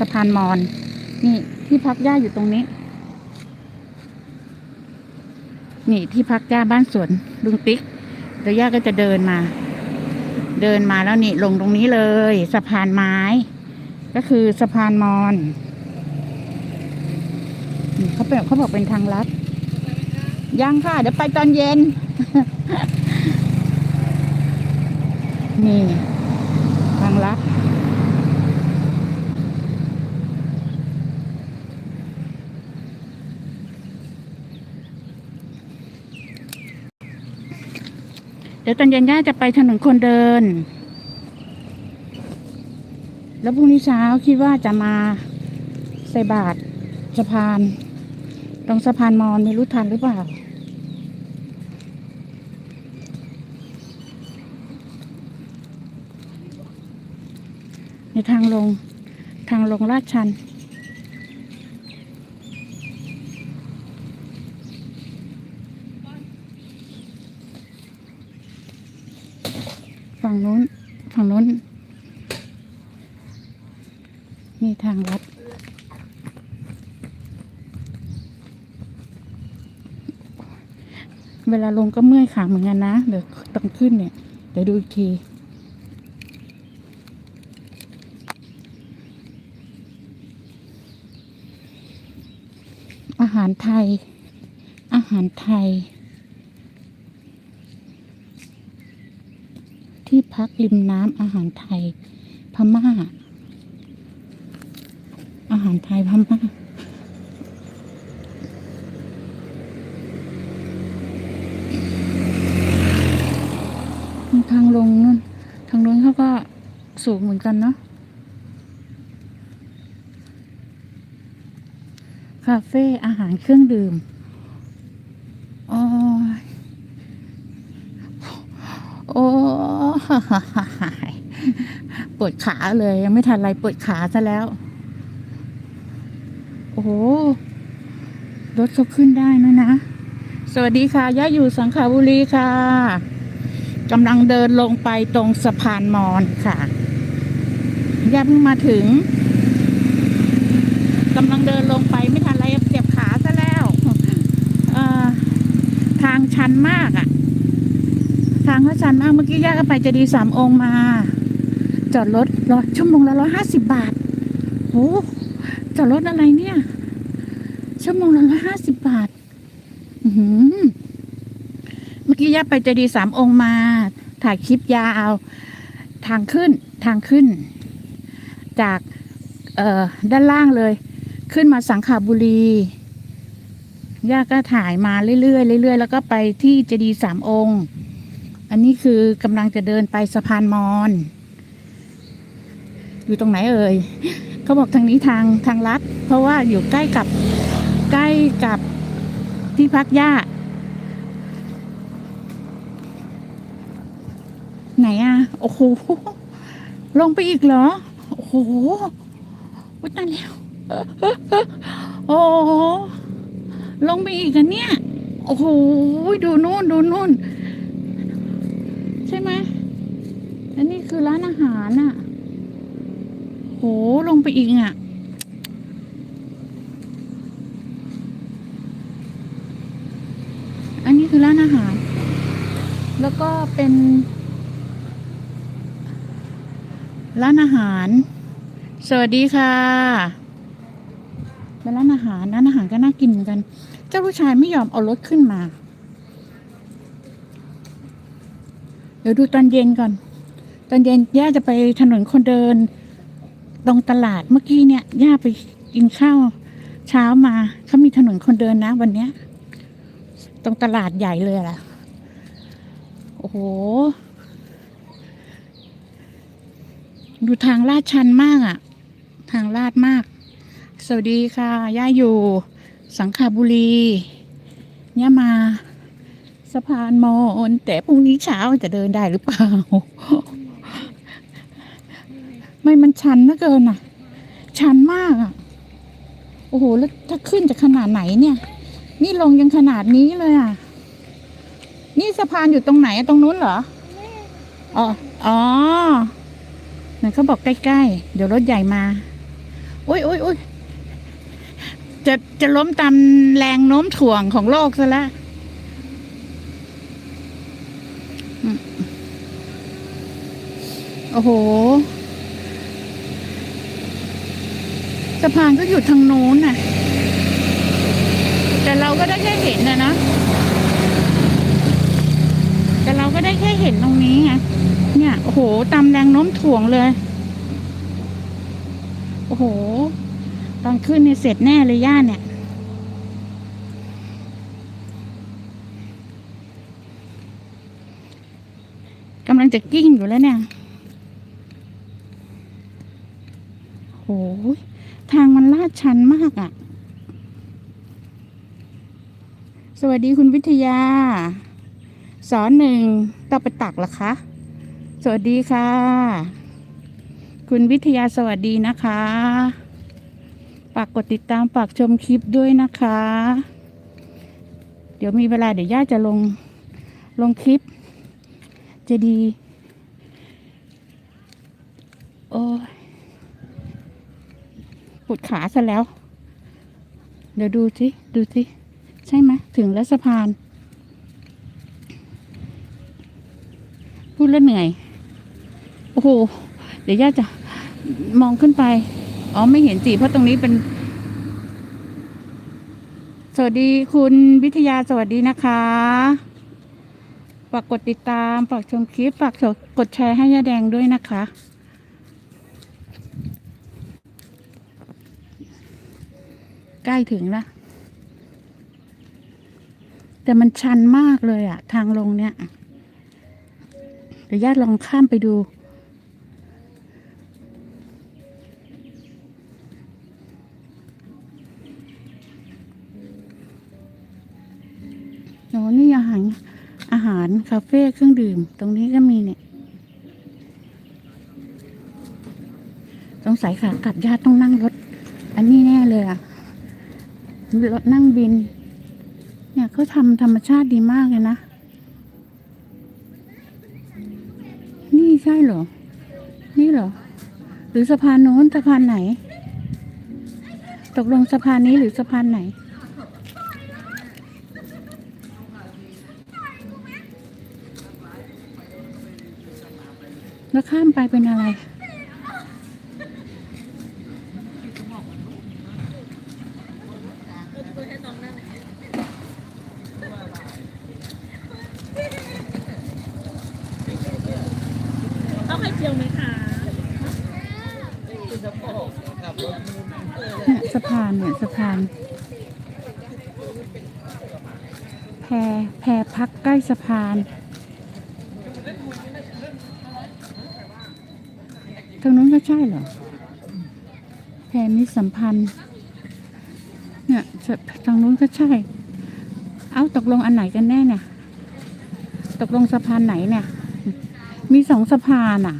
สะพานมอน นี่ที่พักย่าอยู่ตรงนี้ นี่ที่พักย่าบ้านสวนลุงติ๊กเดี๋ยวย่าก็จะเดินมา เดินมาแล้วนี่ลงตรงนี้เลย สะพานไม้ ก็คือสะพานมอนเขาเป็นเขาบอกเป็นทางลัดยังค่ะ เดี๋ยวไปตอนเย็น นี่ ทางลัด เดี๋ยวตอนเย็นย่าจะไปถนนคนเดิน แล้วพรุ่งนี้เช้าคิดว่าจะมาใส่บาตรสะพาน ตรงสะพานมอนไม่รู้ทันหรือเปล่าในทางลงทางลงลาดชัน ฝั่งนู้น ฝั่งนู้น นี่ทางลัด เวลาลงก็เมื่อยขาเหมือนกันนะ เดี๋ยวต้องขึ้นเนี่ย เดี๋ยวดูอีกทีอาหารไทย อาหารไทย ที่ พักริมน้ำอาหารไทย พม่า อาหารไทยพม่าทางลงนู่นทางลงเขาก็สูงเหมือนกันเนาะคาเฟ่อาหารเครื่องดื่มโอ้ยโอ้ย ปวดขาเลย ยังไม่ทันไรปวดขาซะแล้ว โอ้โหรถเขาขึ้นได้นะนะ สวัสดีค่ะย่าอยู่สังขบุรีค่ะกำลังเดินลงไปตรงสะพานมอนค่ะย่าเพิ่งมาถึงกำลังเดินลงไปไม่ทันไรเจ็บขาซะแล้วทางชันมากอะ่ะ ทางเขาชันมากเมื่อกี้ย่าก็ไปเจะดีย์สามองค์มา จอดรถร้อยชั่วโมงละร้อยห้าสิบบาทโหจอดรถอะไรเนี่ย ชั่วโมงละร้อยห้าสิบบาทหือเมื่อกี้ย่าไปเจดีย์สามองค์มา ถ่ายคลิปยาวทางขึ้นทางขึ้น จากเออด้านล่างเลย ขึ้นมาสังขาบุรีย่าก็ถ่ายมาเรื่อยๆเรื่อยๆแล้วก็ไปที่เจดีย์สามองค์ อันนี้คือกำลังจะเดินไปสะพานมอน อยู่ตรงไหนเอ่ยเขาบอกทางนี้ทางทางลัด เพราะว่าอยู่ใกล้กับใกล้กับที่พักย่าไหนอะ โอ้โห ลงไปอีกเหรอ โอ้โหวุ้ยตายแล้วโอ้โหลงไปอีกกันเนี่ย โอ้โห ดูนู่นดูนู่น ใช่ไหมอันนี้คือร้านอาหารอะ โหลงไปอีกอะ อันนี้คือร้านอาหาร แล้วก็เป็น ร้านอาหาร สวัสดีค่ะ เป็นร้านอาหารร้านอาหารก็น่ากินเหมือนกัน เจ้าผู้ชายไม่ยอมเอารถขึ้นมา เดี๋ยวดูตอนเย็นก่อน ตอนเย็นย่าจะไปถนนคนเดิน ตรงตลาดเมื่อกี้เนี่ยย่าไปกินข้าวเช้ามาเขามีถนนคนเดินนะ วันเนี้ย ตรงตลาดใหญ่เลยล่ะ โอ้โห ดูทางลาดชันมากอะ่ะ ทางลาดมาก สวัสดีค่ะ ย่าอยู่ สังขาบุรีย่ามาสะพานมอนแต่พรุ่งนี้เช้าจะเดินได้หรือเปล่า ไม่มันชันเหลือเกินอะ ชันมากอะ โอ้โห แล้วถ้าขึ้นจะขนาดไหนเนี่ย นี่ลงยังขนาดนี้เลยอะ นี่สะพานอยู่ตรงไหนตรงนู้นเหรอ อ๋อ อ๋อนั่นเขาบอกใกล้ๆ เดี๋ยวรถใหญ่มาโอ้อุ้ยอุ้ยอุ้ยจะจะล้มตามแรงโน้มถ่วงของโลกซะแล้วโอ้โห สะพานก็อยู่ทางโน้นน่ะ แต่เราก็ได้แค่เห็นนะนะ แต่เราก็ได้แค่เห็นตรงนี้ไงเนี่ยโอ้โหตามแรงโน้มถ่วงเลย โอ้โห ตอนขึ้นเนี่ยเสร็จแน่เลยย่าเนี่ยกำลังจะกิ้งอยู่แล้วเนี่ยโหย ทางมันลาดชันมากอะ่ะ สวัสดีคุณวิทยา สอนหนึ่งต้องไปตักหรอคะ สวัสดีค่ะ คุณวิทยาสวัสดีนะคะฝากกดติดตามฝากชมคลิปด้วยนะคะ เดี๋ยวมีเวลาเดี๋ยวย่าจะลงลงคลิป จะดี โอ้ย ปวดขาซะแล้ว เดี๋ยวดูสิ ดูสิ ใช่ไหมถึงแล้วสะพาน พูดแล้วเหนื่อย โอ้โห เดี๋ยวย่าจะมองขึ้นไป อ๋อ ไม่เห็นสิเพราะตรงนี้เป็น สวัสดีคุณวิทยาสวัสดีนะคะฝากกดติดตามฝากชมคลิปฝากกดแชร์ให้ย่าแดงด้วยนะคะ ใกล้ถึงละแต่มันชันมากเลยอะทางลงเนี่ยเดี๋ยวญาติลองข้ามไปดูโอ้นี่อาหารอาหารคาเฟ่เครื่องดื่ม ตรงนี้ก็มีเนี่ยสงสัยค่ะกลับญาติต้องนั่งรถ อันนี้แน่เลยอะ นั่งบิน เนี่ยเขาทำธรรมชาติดีมากเลยนะ นี่ใช่เหรอ นี่เหรอ หรือสะพานโน้นสะพานไหน ตกลงสะพานนี้หรือสะพานไหนแล้วข้ามไปเป็นอะไร เอาไข่ยวไหมคะเนี่ยสะพานเนี่ยสะพาน แพแพพักใกล้สะพานทางนู้นก็ใช่เหรอ แพมิตรสัมพันธ์ เนี่ยทางนู้นก็ใช่ เอาตกลงอันไหนกันแน่เนี่ย ตกลงสะพานไหนเนี่ย มีสองสะพานอะ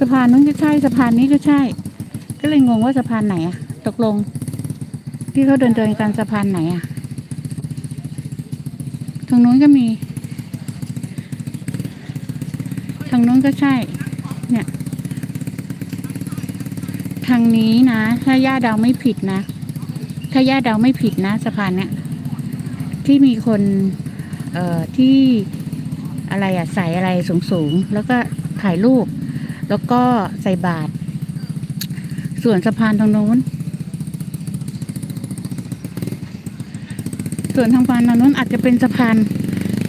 สะพานนู้นก็ใช่สะพานนี้ก็ใช่ ก็เลยงงว่าสะพานไหนอะตกลง ที่เขาเดินเดินกันสะพานไหนอะทางนู้นก็มี ทางนู้นก็ใช่ เนี่ย ทางนี้นะ ถ้าย่าเดาไม่ผิดนะ ถ้าย่าเดาไม่ผิดนะสะพานเนี้ยที่มีคน เอ่อที่อะไรอะใส่อะไรสูงๆ แล้วก็ถ่ายรูป แล้วก็ใส่บาตรส่วนสะพานทางโน้น ส่วนทางพานทางโน้นอาจจะเป็นสะพาน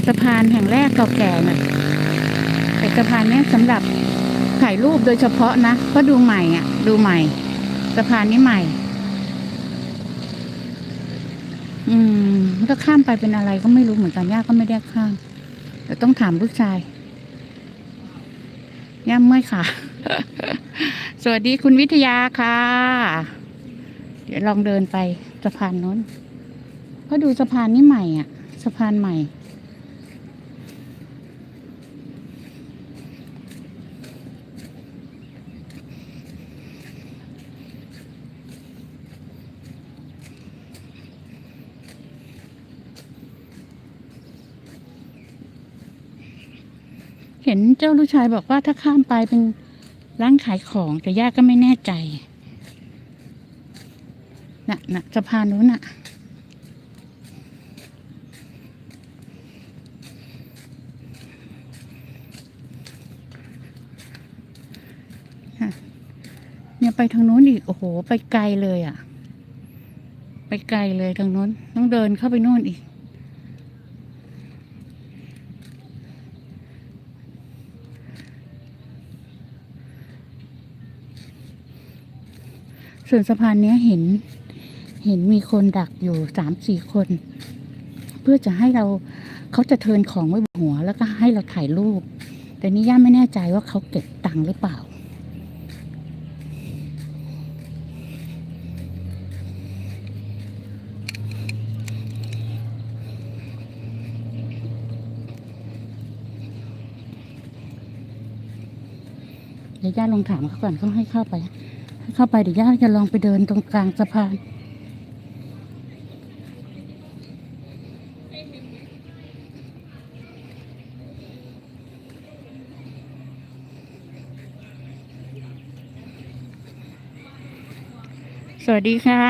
สะพานแห่งแรกเก่าแก่น่ะแต่สะพานนี้สำหรับถ่ายรูปโดยเฉพาะนะเพราะดูใหม่อะ ดูใหม่ สะพานนี้ใหม่ อืมถ้าข้ามไปเป็นอะไรก็ไม่รู้เหมือนกันย่าก็ไม่ได้ข้ามเดี๋ยวต้องถามลูกชาย ย่าเมื่อยค่ะ สวัสดีคุณวิทยาค่ะ เดี๋ยวลองเดินไปสะพานโน้นเพราดูสะพานนี้ใหม่อะ สะพานใหม่ เห็นเจ้าลูกชายบอกว่าถ้าข้ามไปเป็นร้านขายของแต่ย่าก็ไม่แน่ใจน่ะน่ะสะพานนู้นน่ะ เนี่ยไปทางนู้นอีก โอ้โห ไปไกลเลยอะ ไปไกลเลยทางนู้น ต้องเดินเข้าไปนู่นอีก ส่วนสะพานเนี้ยเห็น เห็นมีคนดักอยู่สามสี่คน เพื่อจะให้เราเขาจะเทินของไว้บนหัว แล้วก็ให้เราถ่ายรูป แต่นี่ย่าไม่แน่ใจว่าเขาเก็บตังค์หรือเปล่า เดี๋ยวย่าลองถามเขาก่อนเขาให้เข้าไป เข้าไปเดี๋ยวย่าจะลองไปเดินตรงกลางสะพานสวัสดีค่ะ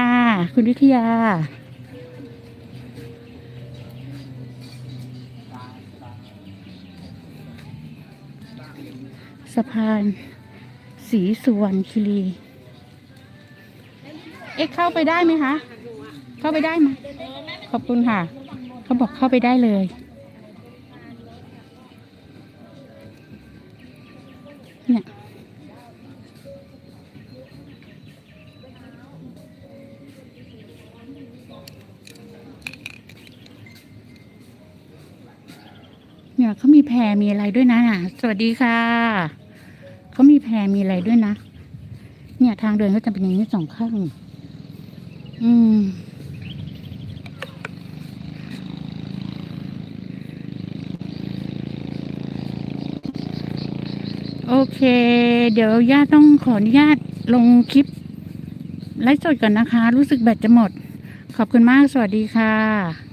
คุณวิทยา สะพาน สีสุวรรณคีรี เอ๊ะเข้าไปได้ไหมคะ เข้าไปได้ไหมขอบคุณค่ะ เขาบอกเข้าไปได้เลย เนี่ยเนี่ยเขามีแพรมีอะไรด้วยนะน่ะสวัสดีค่ะ เขามีแพรมีอะไรด้วยนะ เนี่ยทางเดินก็จะเป็นอย่างนี้สองข้าง อืมโอเค เดี๋ยวย่าต้องขออนุญาตลงคลิปไลฟ์สดก่อนนะคะ รู้สึกแบตจะหมด ขอบคุณมาก สวัสดีค่ะ